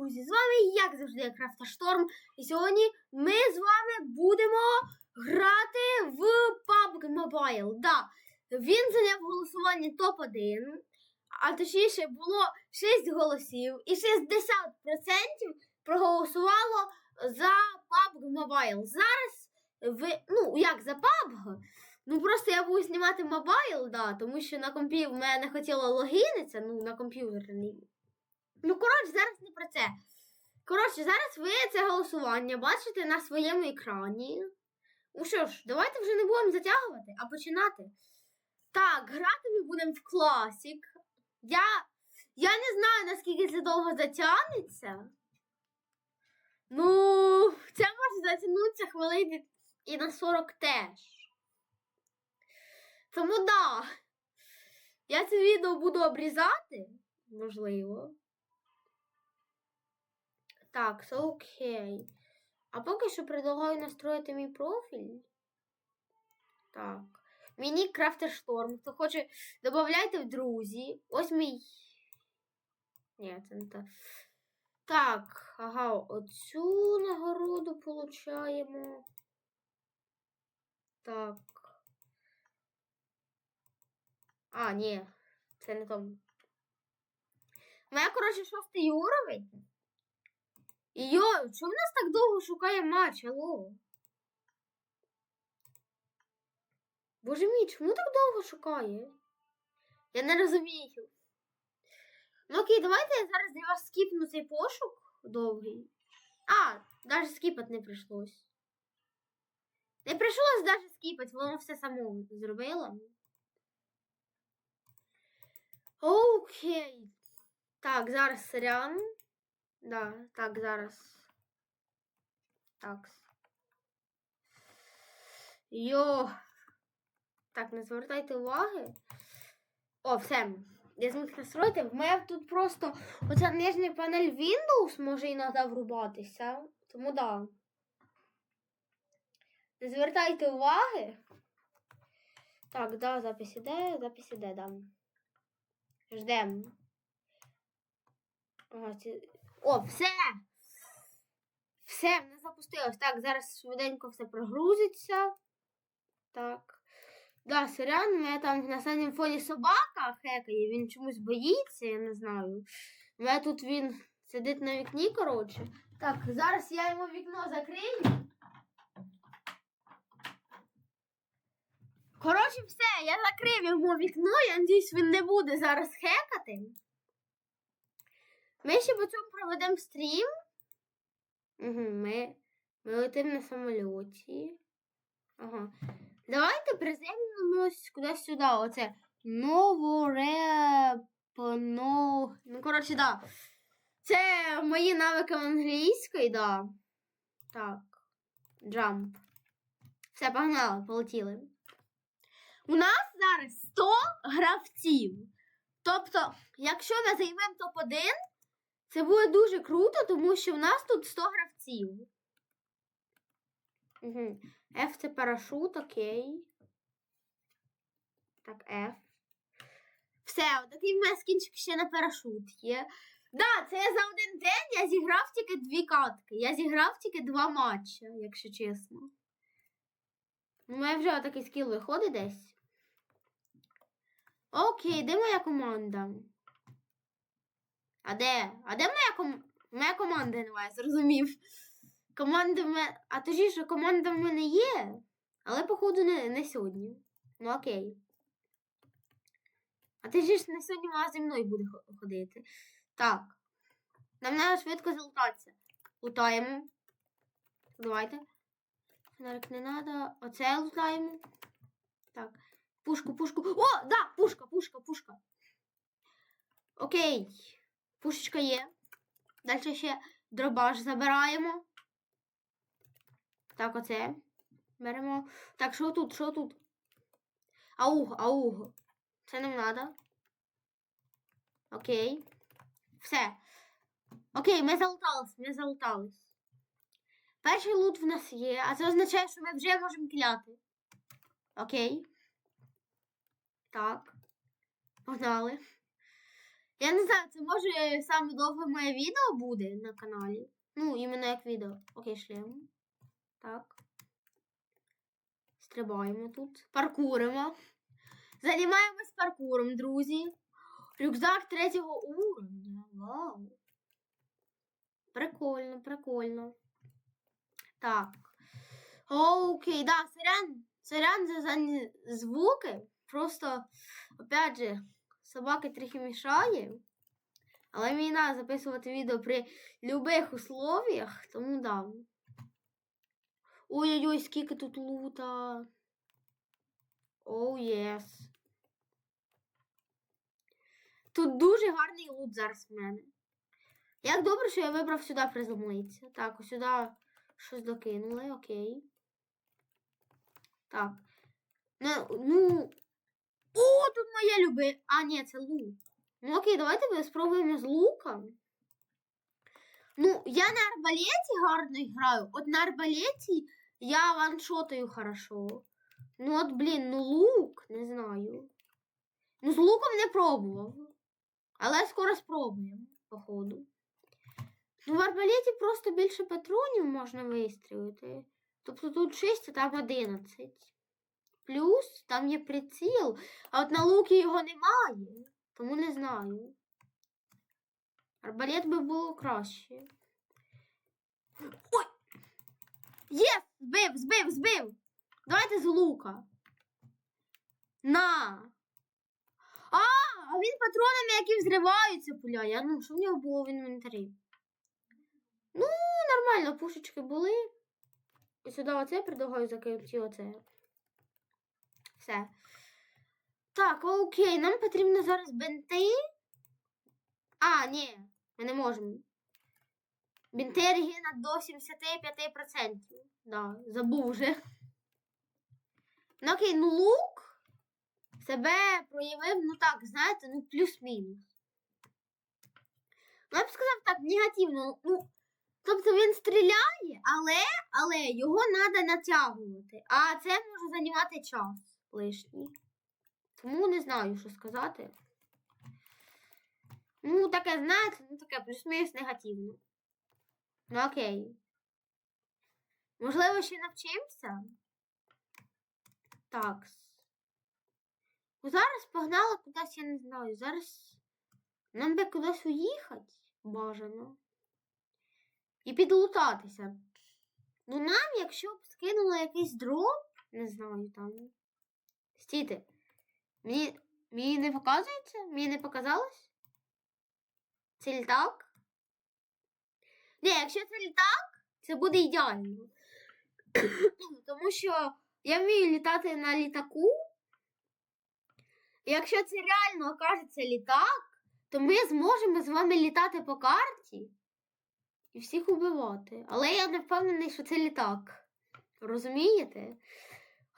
друзі! З вами, як завжди, Крафта Шторм. І сьогодні ми з вами будемо грати в PUBG Mobile. Да, він зайняв голосування топ-1, а точніше було 6 голосів, і 60% проголосувало за PUBG Mobile. Зараз ви, ну, як за PUBG? Ну просто я буду знімати мобайл, да, тому що на компі в мене не хотіло логінитися, ну на комп'ютерний. Ну, коротше, зараз не про це. Коротше, зараз ви це голосування бачите на своєму екрані. Ну що ж, давайте вже не будемо затягувати, а починати. Так, грати ми будемо в класік. Я, я не знаю, наскільки це довго затягнеться. Ну, це може затягнутися хвилини і на 40 теж. Тому да. Я це відео буду обрізати, можливо. Так, все окей. А поки що предлагаю настроїти мій профіль. Так. Мені Крафтер Шторм. Хто хоче, додавайте в друзі. Ось мій. Ні, це не так. Так, ага, оцю нагороду получаємо. Так. А, ні, це не тому. У мене, коротше, шостий уровень. Йо, чому в нас так довго шукає матч, алло? Боже мій, чому так довго шукає? Я не розумію. Ну окей, давайте я зараз для вас скіпну цей пошук довгий. А, навіть скіпати не прийшлось. Не прийшлось навіть скіпати, воно все само зробило. Окей. Так, зараз сорян. Да, так, зараз. Так. Йо. Так, не звертайте уваги. О, все. Я зміг настроїти. В мене тут просто оця нижня панель Windows може іноді врубатися. Тому да. Не звертайте уваги. Так, да, запис іде, запис іде, да. Ждем. Ага, ці... О, все! Все, не запустилось. Так, зараз швиденько все прогрузиться. Так. Да, сорян, у мене там на задньому фоні собака хекає, він чомусь боїться, я не знаю. У мене тут він сидить на вікні, коротше. Так, зараз я йому вікно закрию. Коротше, все, я закрив йому вікно, я надіюсь, він не буде зараз хекати. Ми ще по цьому проведемо стрім. Угу, Ми ми летимо на самольоті. Ага. Давайте приземлимось кудись сюди. Оце Новорепно. Ну, коротше, да. Це мої навики англійської, да. Так. Джамп. Все, погнали, полетіли. У нас зараз 100 гравців. Тобто, якщо ми займемо топ-1, це буде дуже круто, тому що в нас тут 100 гравців. Угу. F це парашут, окей. Так, F. Все, отакий в мене скінчик ще на парашут є. Да, це я за один день я зіграв тільки дві катки. Я зіграв тільки два матчі, якщо чесно. У мене вже такий скіл виходить десь. Окей, де моя команда? А де? А де моя ком... Моя команда немає, зрозумів. Команда в мене. А що команда в мене є, але, походу, не, не сьогодні. Ну окей. А ти ж не сьогодні вона зі мною буде ходити. Так. Нам треба швидко залутатися. Лутаємо. Давайте. Фонарик не треба. Оце лутаємо. Так. Пушку, пушку. О, да, пушка, пушка, пушка. Окей. Пушечка є. Далі ще дробаш забираємо. Так, оце. Беремо. Так, що тут? Що тут? Ауг, ауг. Це нам треба. Окей. Все. Окей, ми залутались, ми залутались. Перший лут в нас є, а це означає, що ми вже можемо кіляти. Окей. Так. Погнали. Я не знаю, це може саме довге моє відео буде на каналі. Ну, іменно як відео. Окей, шлем. Так. Стрибаємо тут. Паркуримо. Займаємось паркуром, друзі. Рюкзак третього уровня. Вау. Прикольно, прикольно. Так. Окей, да, сорян. Сорян за, звуки. Просто, опять же, собаки трохи мішає. Але мені треба записувати відео при любих условиях, тому да. Ой-ой-ой, скільки тут лута. Оу, єс. Тут дуже гарний лут зараз в мене. Як добре, що я вибрав сюди приземлитися. Так, ось сюди щось докинули, окей. Так. Ну, ну. О, тут моє люби. А, ні, це лук. Ну окей, давайте спробуємо з луком. Ну, я на арбалеті гарно граю. От на арбалеті я ваншотаю хорошо. Ну от, блін, ну лук, не знаю. Ну, з луком не пробував. Але скоро спробуємо, походу. Ну, в арбалеті просто більше патронів можна вистрілити. Тобто тут 6, а там 11. Плюс там є приціл, а от на лукі його немає. Тому не знаю. Арбалет би було краще. Ой! Єс! Збив, збив, збив! Давайте з лука. На! А, а він патронами, які взриваються, пуляє. А Ну, що в нього було в інвентарі? Ну, нормально, пушечки були. І сюди оце предлагаю закинути оце. Все. Так, окей, нам потрібно зараз бинти. А, ні, ми не можемо. Бінти регіна до 75%. Да, забув вже. Ну окей, ну лук себе проявив, ну так, знаєте, ну плюс-мінус. Ну, я б сказав так, негативно. Ну, тобто він стріляє, але, але його треба натягувати. А це може займати час лишній. Тому не знаю, що сказати. Ну, таке, знаєте, ну таке плюс-мінус негативно. Ну окей. Можливо, ще навчимося? Так. Ну, зараз погнали кудись, я не знаю. Зараз нам би кудись уїхати бажано. І підлутатися. Ну, нам, якщо б скинули якийсь дроп, не знаю там. Стійте. Мені, мені не показується? Мені не показалось? Це літак? Ні, якщо це літак, це буде ідеально. Тому що я вмію літати на літаку. Якщо це реально окажеться літак, то ми зможемо з вами літати по карті і всіх убивати. Але я не впевнений, що це літак. Розумієте?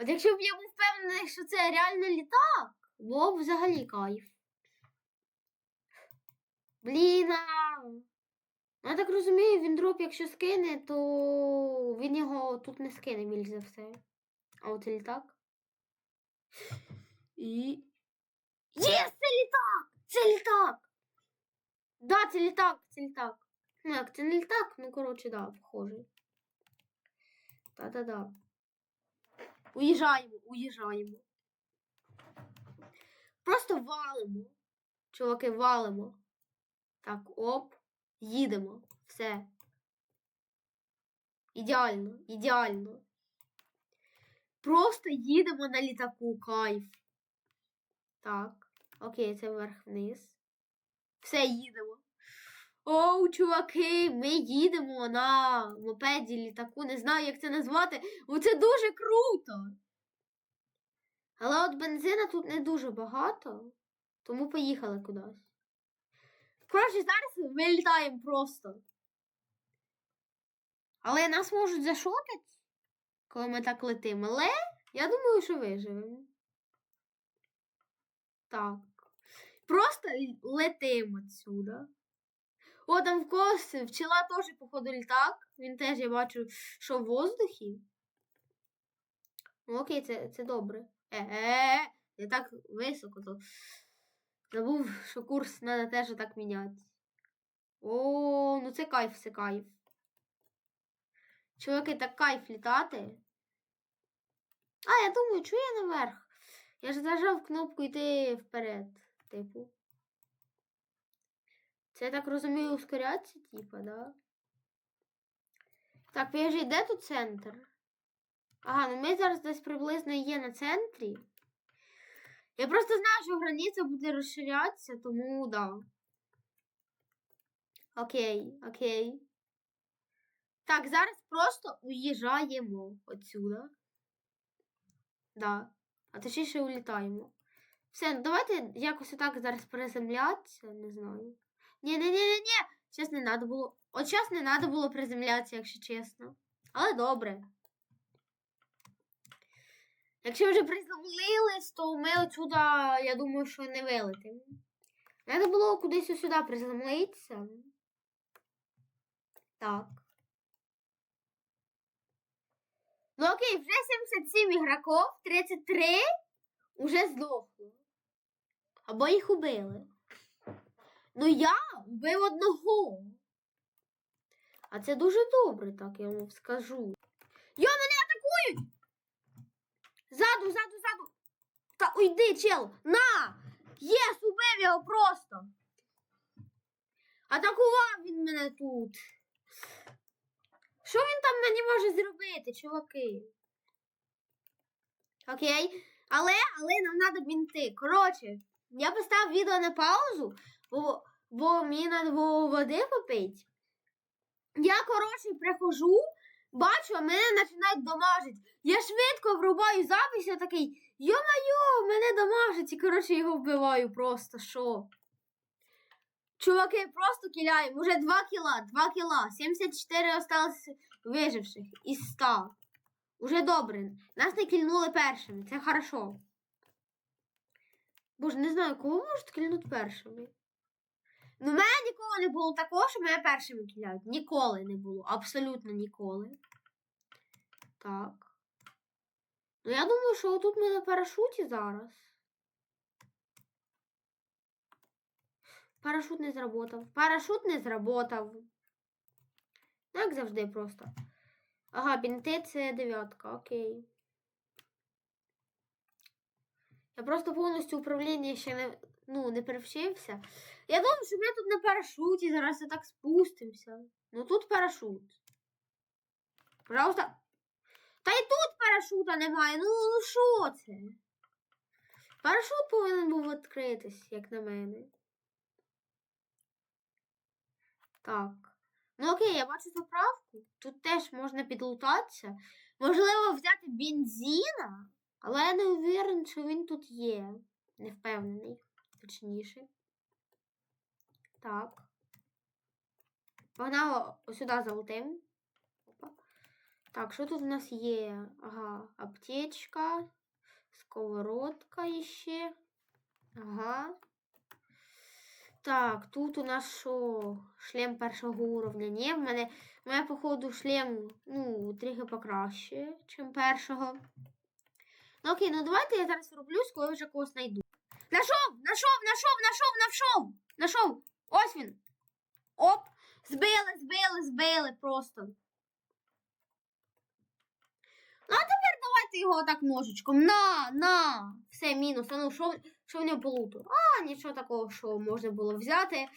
От якщо б я був впевнений, що це реально літак, було б взагалі кайф. Блін. а. Ну, Я так розумію, він дроп, якщо скине, то він його тут не скине більш за все. А от літак. І. Є, це літак! Це літак! Да, це літак, це літак. Ну, як це не літак, ну коротше, да, похожий. Та-та-да. Уїжджаємо, уїжджаємо. Просто валимо. Чуваки, валимо. Так, оп, їдемо. Все. Ідеально, ідеально. Просто їдемо на літаку, кайф. Так, окей, це вверх-вниз. Все, їдемо. Оу, чуваки, ми їдемо на мопеді літаку. Не знаю, як це назвати. бо це дуже круто. Але от бензина тут не дуже багато, тому поїхали кудись. Коротше, зараз ми літаємо просто. Але нас можуть зашотити, коли ми так летимо. Але я думаю, що виживемо. Так. Просто летимо отсюда. О, там в когось вчила теж, походу, літак. Він теж, я бачу, що в воздухі. Ну, окей, це, це добре. Е-е, не так високо то. Забув, що курс треба теж так міняти. О, ну це кайф, це кайф. Чуваки, так кайф літати. А, я думаю, чого я наверх? Я ж зажав кнопку йти вперед, типу. Це я так розумію, ускоряться, типа, да? Так, підожди, де тут центр? Ага, ну ми зараз десь приблизно є на центрі. Я просто знаю, що границя буде розширятися, тому да. Окей, окей. Так, зараз просто уїжджаємо отсюда. Да. А точніше улітаємо. Все, ну давайте якось отак зараз приземлятися, не знаю. Ні ні ні ні ні Зараз не треба було. От зараз не треба було приземлятися, якщо чесно. Але добре. Якщо вже приземлились, то ми отсюда, я думаю, що не вилетимо. Треба було кудись сюди приземлитися. Так. Ну окей, вже 77 ігроків, 33 уже здохло. Або їх убили. Ну я вбив одного. А це дуже добре, так я вам скажу. Йо, мене атакують! Ззаду, ззаду, ззаду. Та уйди, чел! На! Єс, убив його просто. Атакував він мене тут. Що він там мені може зробити, чуваки? Окей. Але, але нам треба бінти. Коротше, я поставив відео на паузу, бо, бо мені треба було води попити. Я, коротше, приходжу, бачу, а мене починають домажити. Я швидко врубаю запис, я такий, йо-майо, мене домажить. І, коротше, його вбиваю просто, що? Чуваки, просто киляємо. Уже 2 кіла, 2 кіла. 74 осталось виживших із 100. Уже добре. Нас не кільнули першими. Це хорошо. Боже, не знаю, кого можуть кільнути першими. Ну, в мене ніколи не було такого, що мене першими киляють. Ніколи не було. Абсолютно ніколи. Так. Ну, я думаю, що тут ми на парашуті зараз. Парашут не зработав. Парашут не зработав. Як завжди просто. Ага, бінти це дев'ятка, окей. Я просто повністю управління ще не, ну, не перевчився. Я думав, що ми тут на парашуті, зараз я так спустимося. Ну тут парашут. Пожалуйста. Та й тут парашута немає. Ну, ну що це? Парашут повинен був відкритись, як на мене. Так. Ну окей, я бачу заправку. Тут теж можна підлутатися. Можливо, взяти бензина, але я не уверен, що він тут є. Не впевнений, точніше. Так. Погнали сюди залутим. Опа. Так, що тут у нас є? Ага, аптечка, сковородка ще. Ага. Так, тут у нас що? Шлем першого уровня. Ні, в мене, в мене, походу, шлем, ну, трохи покраще, ніж першого. Окей, ну давайте я зараз роблюсь, коли вже когось знайду. Нашов! Нашов, нашов, нашов, нашов! Нашов! Ось він. Оп! Збили, збили, збили просто. Ну, а тепер давайте його так ножичком. На, на! Все, мінус. А ну, що, що в нього по луту? А, нічого такого, що можна було взяти.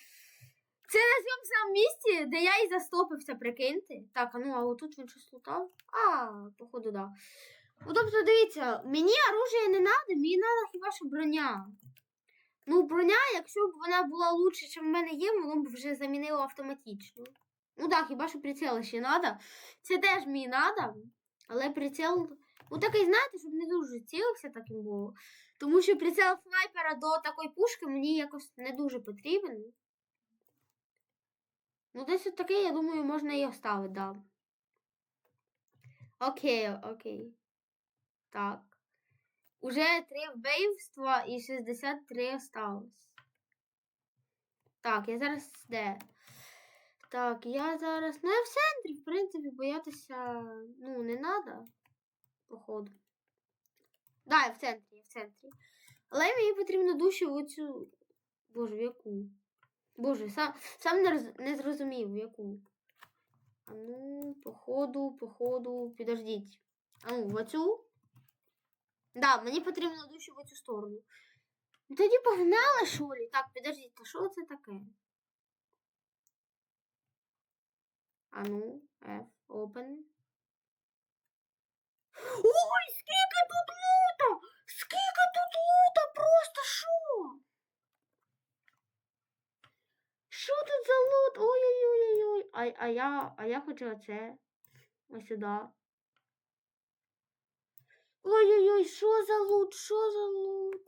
Це на цьому самому місці, де я і застопився, прикиньте. Так, а ну, а отут він щось лутав? А, походу, да. Ну, тобто, дивіться, мені оружие не треба, мені треба хіба що броня. Ну, броня, якщо б вона була лучше, ніж в мене є, воно б вже замінило автоматично. Ну так, хіба що прицел ще треба. Це теж мені треба, але прицел. Ну такий, знаєте, щоб не дуже цілився таким було. Тому що прицел снайпера до такої пушки мені якось не дуже потрібен. Ну, десь от такий, я думаю, можна і оставити, да. Окей, окей. Так. Уже три вбивства і 63 осталось. Так, я зараз де? Так, я зараз. Ну, я в центрі, в принципі, боятися ну, не треба, походу. Да, я в центрі, я в центрі. Але мені потрібно душі оцю Боже, в яку? Боже, сам, сам не, роз- не зрозумів, в яку. А ну, походу, походу, підождіть. А ну, в оцю? Да, мені потрібно душу в оцю сторону. Ну, Тоді погнали, що ли? Так, підождіть, а що це таке? А ну, F, open. Ой, скільки тут лута! Скільки тут лута? Просто що? Що тут за лут? Ой-ой-ой-ой. А, а я, а я хочу оце. Ось сюди. Ой-ой-ой, що за лут? Що за лут?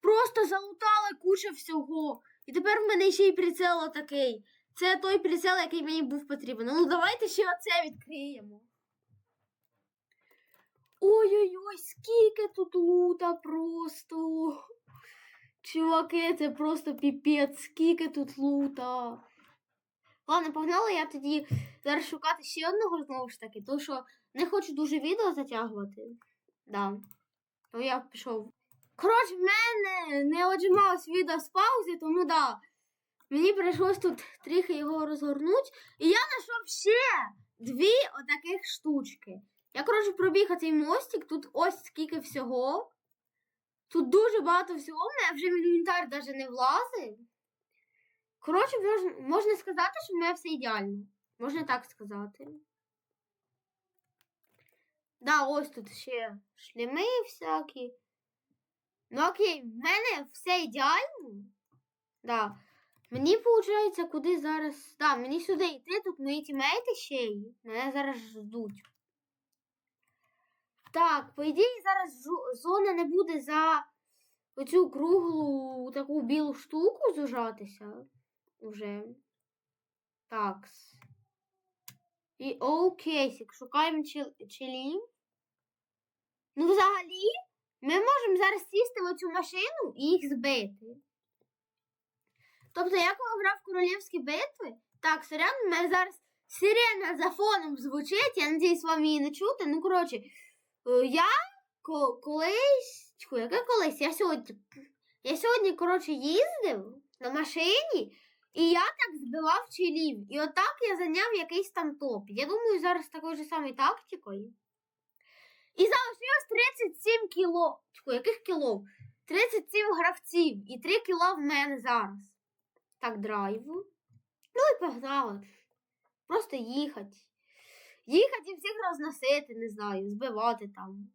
Просто залутали куча всього. І тепер в мене ще й прицел такий. Це той прицел, який мені був потрібен. Ну, давайте ще оце відкриємо. Ой-ой-ой, скільки тут лута просто. Чуваки, це просто піпець, скільки тут лута. Ладно, погнали, я тоді зараз шукати ще одного знову ж таки, тому що не хочу дуже відео затягувати. Да. То я пішов. Коротше, в мене не отжималось відео з паузи, тому да. Мені прийшлось тут трохи його розгорнути. І я знайшов ще дві отаких штучки. Я, коротше, пробіг цей мостик, тут ось скільки всього. Тут дуже багато всього, в мене вже в інвентар навіть не влазить. Коротше, можна, сказати, що в мене все ідеально. Можна так сказати. Да, ось тут ще шлеми всякі. Ну окей, в мене все ідеально. Да. Мені виходить, куди зараз. Да, мені сюди йти, тут мої тімейти ще є. Мене зараз ждуть. Так, по ідеї, зараз зона не буде за оцю круглу таку білу штуку зужатися. Уже. Так. І окейсик, шукаємо чел- челів. Ну, взагалі, ми можемо зараз сісти в оцю машину і їх збити. Тобто, я коли грав королівські битви, так, сорян, у зараз сирена за фоном звучить, я надіюсь, вам її не чути. Ну, коротше, е, я колись, яке колись, я сьогодні, я сьогодні, коротше, їздив на машині, і я так збивав челів. І отак я зайняв якийсь там топ. Я думаю, зараз такою ж самою тактикою. І залишилось 37 кіло. Тьфу, яких кіло? 37 гравців і 3 кіла в мене зараз. Так, драйву. Ну і погнали. Просто їхати. Їхати і всіх розносити, не знаю, збивати там.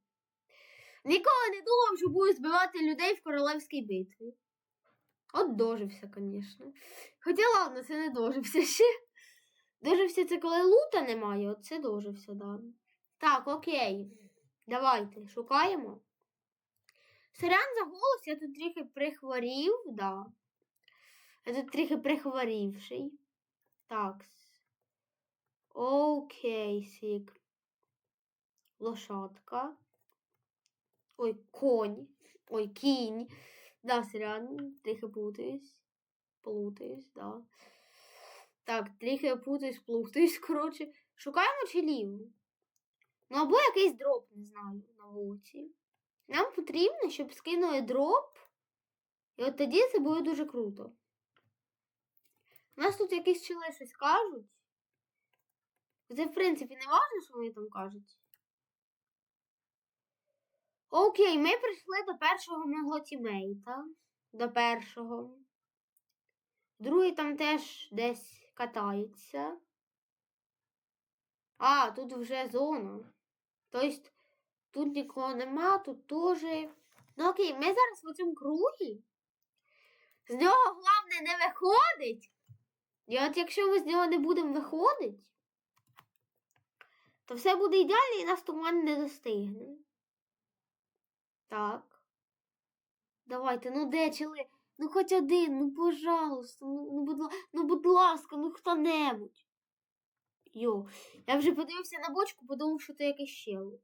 Ніколи не думав, що буду збивати людей в королевській битві. От дожився, звісно. Хоча ладно, це не дожився ще. Дожився це коли лута немає, от це дожився, да. Так, окей. Давайте, шукаємо. Сорян за голос, я тут трохи прихворів, да. Я тут трохи прихворівший. Так. Окей, сік. Лошадка. Ой, конь. Ой, кінь. Да, сорян, трохи путаюсь. Плутаюсь, да. Так, трохи путаюсь, плутаюсь, коротше. Шукаємо челів. Ну, або якийсь дроп, не знаю, на вулиці. Нам потрібно, щоб скинули дроп. І от тоді це буде дуже круто. У нас тут якісь чили щось кажуть. Це, в принципі, не важно, що вони там кажуть. Окей, ми прийшли до першого мого тімейта. До першого. Другий там теж десь катається. А, тут вже зона. Тобто тут нікого нема, тут теж. Ну окей, ми зараз в цьому кругі. З нього головне не виходить. І от якщо ми з нього не будемо виходити, то все буде ідеально і нас туман не достигне. Так. Давайте, ну де чили? Ну хоч один, ну пожалуйста, ну, ну, будь, ну будь ласка, ну хто-небудь. Йо, я вже подивився на бочку, подумав, що це якийсь щел.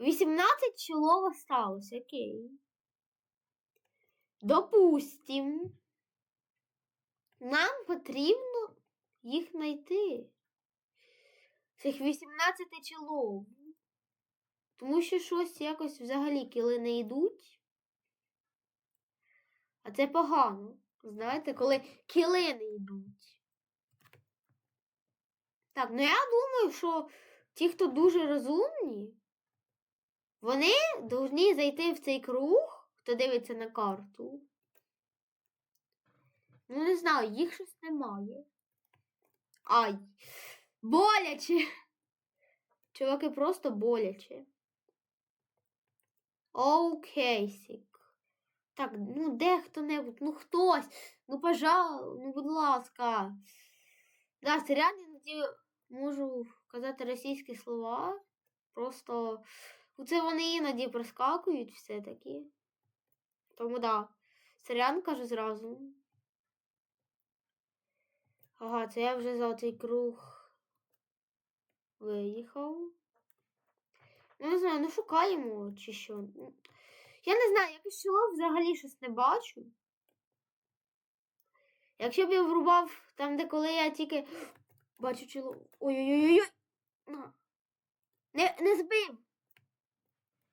18 чолов осталось, окей. Допустим. Нам потрібно їх знайти. Цих 18 чолов. Тому що щось якось взагалі кіли не йдуть. А це погано. Знаєте, коли кіли не йдуть. Так, ну я думаю, що ті, хто дуже розумні, вони повинні зайти в цей круг, хто дивиться на карту. Ну, не знаю, їх щось немає. Ай, боляче. Чуваки, просто боляче. Окей, сік. Так, ну де хто-небудь, ну хтось, ну пожалуй, ну будь ласка. Да, серіал іноді можу казати російські слова. Просто це вони іноді проскакують все-таки. Тому да. Сорян кажу зразу. Ага, це я вже за цей круг виїхав. Ну, не знаю, ну шукаємо чи що. Я не знаю, якось село взагалі щось не бачу. Якщо б я врубав там, де коли я тільки бачу чело. Ой-ой-ой-ой. Не, не збив.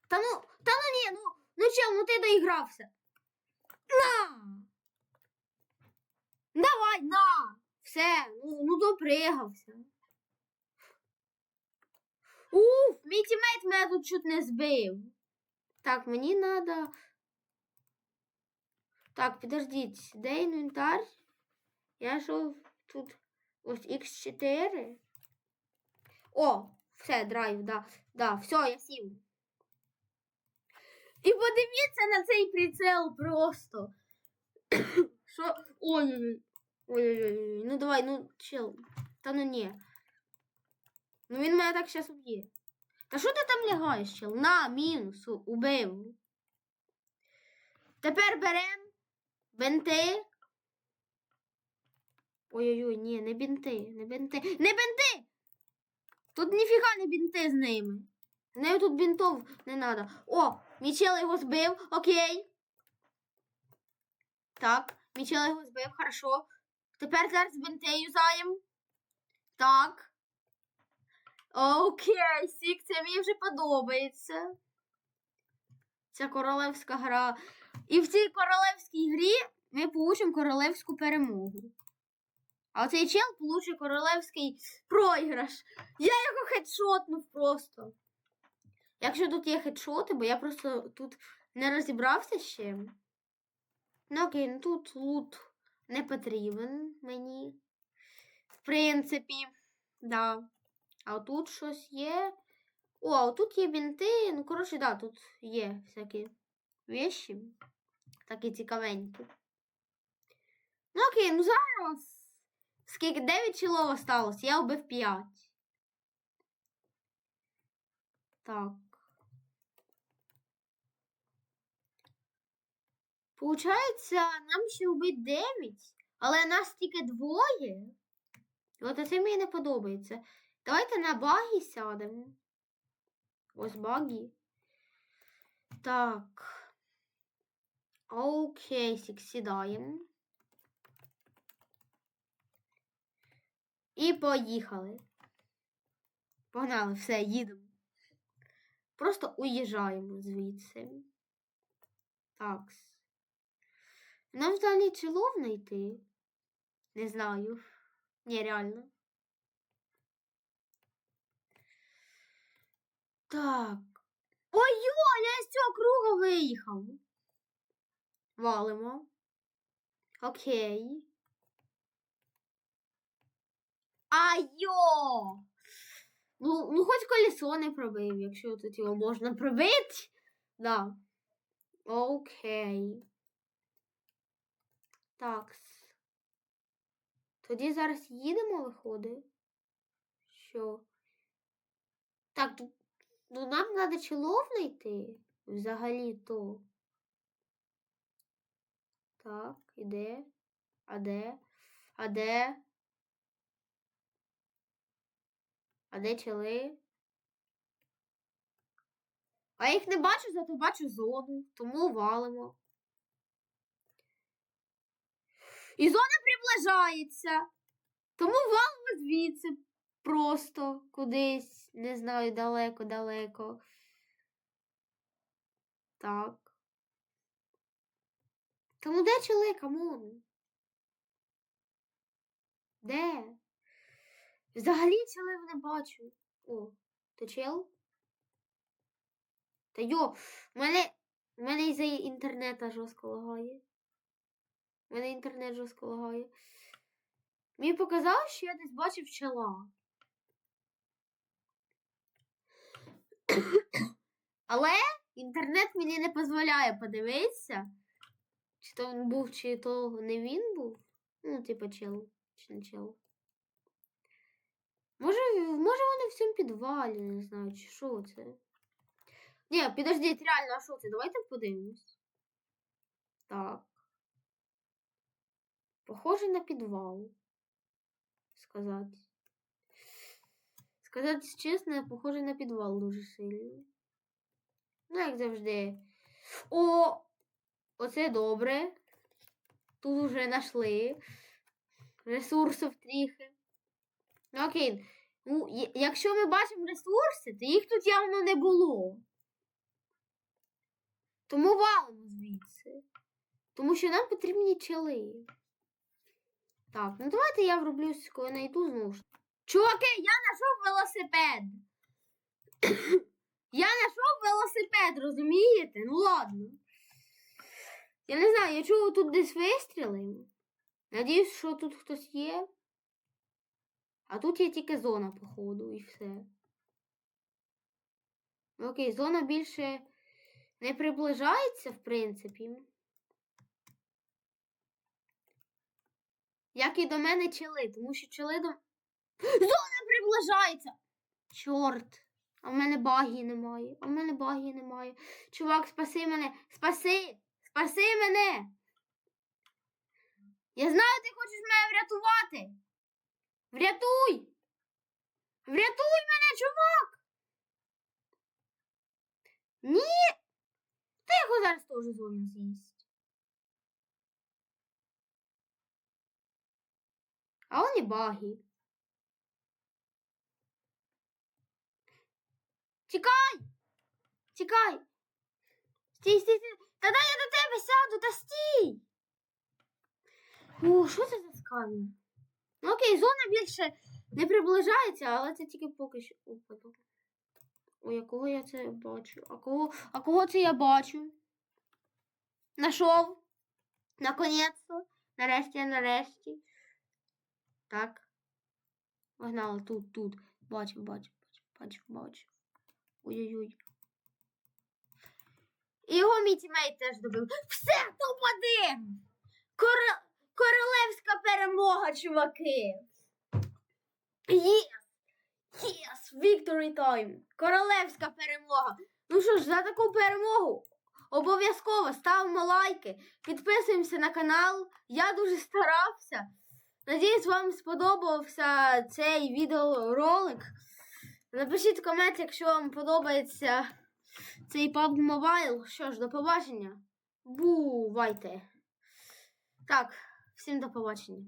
Та ну, та ну ні, ну, ну чел, ну ти доігрався. На! Давай, на! Все, ну, ну допригався. Уф, мій тімейт мене тут чуть не збив. Так, мені треба. Так, підождіть, де інвентар? Я йшов тут ось X4. О, все, драйв, да. Да, все, я сів. І подивіться на цей прицел просто. Що? Ой-ой-ой. Ой-ой-ой. Ну давай, ну чел. Та ну ні. Ну він мене так зараз уб'є. Та що ти там лягаєш, чел? На, мінус, убив. Тепер берем бенти. Ой-ой-ой, ні, не бінти, не бінти. Не бінти! Тут ніфіга не бінти з ними. З нею тут бінтов не треба. О, Мічел його збив, окей. Так, Мічел його збив, хорошо. Тепер зараз бінти юзаємо. Так. Окей, Сік, це мені вже подобається. Ця королевська гра. І в цій королевській грі ми получимо королевську перемогу. А оцей чел получить королевський програш. Я його хедшотнув просто. Якщо тут є хедшоти, бо я просто тут не розібрався ще. Ну окей, ну тут лут не потрібен мені. В принципі, да. А тут щось є. О, а тут є бінти. Ну, коротше, да, тут є всякі вещі. Такі цікавенькі. Ну окей, ну зараз. Скільки 9 чолов осталось, я вбив 5. Так. Получається, нам ще вбити 9, але нас тільки двоє. От це мені не подобається. Давайте на багі сядемо. Ось багі. Так. Окей, сік, сідаємо. І поїхали. Погнали, все, їдемо. Просто уїжджаємо звідси. Так. Нам взагалі чолов знайти? Не знаю. Ні, реально. Так. Ой-ой, я з цього круга виїхав. Валимо. Окей. Айо! Ну, ну хоч колесо не пробив, якщо тут його можна пробити. Да. Окей. Так. Тоді зараз їдемо, виходить. Що? Так, тут ну нам треба чолов знайти. Взагалі-то. Так, іде. А де? А де? А де чоли? А я їх не бачу, зато бачу зону, тому валимо. І зона приближається. Тому валимо звідси просто кудись, не знаю, далеко-далеко. Так. Та ну де чели, камон? Де? Взагалі челив не бачу. О, ти чел? Та йо, в мене, в мене із-за інтернету жорстко лагає. У мене інтернет жорстко лагає. Мені показалось, що я десь бачив чела. Але інтернет мені не дозволяє подивитися, чи то він був, чи то не він був. Ну, типа чел, чи не чел. Може, може вони в цьому підвалі, не знаю, чи що це. Ні, підождіть, реально, а що це? Давайте подивимось. Так. Похоже на підвал. Сказати. Сказати чесно, похоже на підвал дуже сильно. Ну, як завжди. О! Оце добре. Тут вже знайшли. Ресурсів трохи. Ну, окей. Ну, якщо ми бачимо ресурси, то їх тут явно не було. Тому валимо звідси. Тому що нам потрібні чели. Так, ну давайте я вроблюсь, коли знайду знову. Чуваки, я знайшов велосипед. я знайшов велосипед, розумієте? Ну ладно. Я не знаю, я чув тут десь вистріли. Надіюсь, що тут хтось є. А тут є тільки зона, походу, і все. Ну, Окей, зона більше не приближається, в принципі. Як і до мене чели, тому що чели до. Зона приближається! Чорт! А в мене багі немає. А в мене багі немає. Чувак, спаси мене! Спаси! Спаси мене! Я знаю, ти хочеш мене врятувати! Врятуй! Врятуй мене, чувак! Ні! Та його зараз теж зона з'їсть. А он і баги. Тікай! Тікай! Стій, стій, стій! Та дай я до тебе сяду, та стій! О, що це за скам'я? Ну окей, зона більше не приближається, але це тільки поки що. Опа. Ой, а кого я це бачу? А кого, а кого це я бачу? Нашов. Наконець-то. Нарешті, нарешті. Так. Погнали тут, тут. Бачу, бачу, бачу, бачу, бачу. Ой-ой-ой. Його мій тімейт теж добив. Все, топ-1! Кор... Королевська перемога, чуваки! Єс! Єс! Victory time! Королевська перемога! Ну що ж, за таку перемогу обов'язково ставимо лайки, підписуємося на канал. Я дуже старався. Надіюсь, вам сподобався цей відеоролик. Напишіть комент, якщо вам подобається цей PUBG Mobile. Що ж, до побачення. Бувайте. Так, всім до побачення.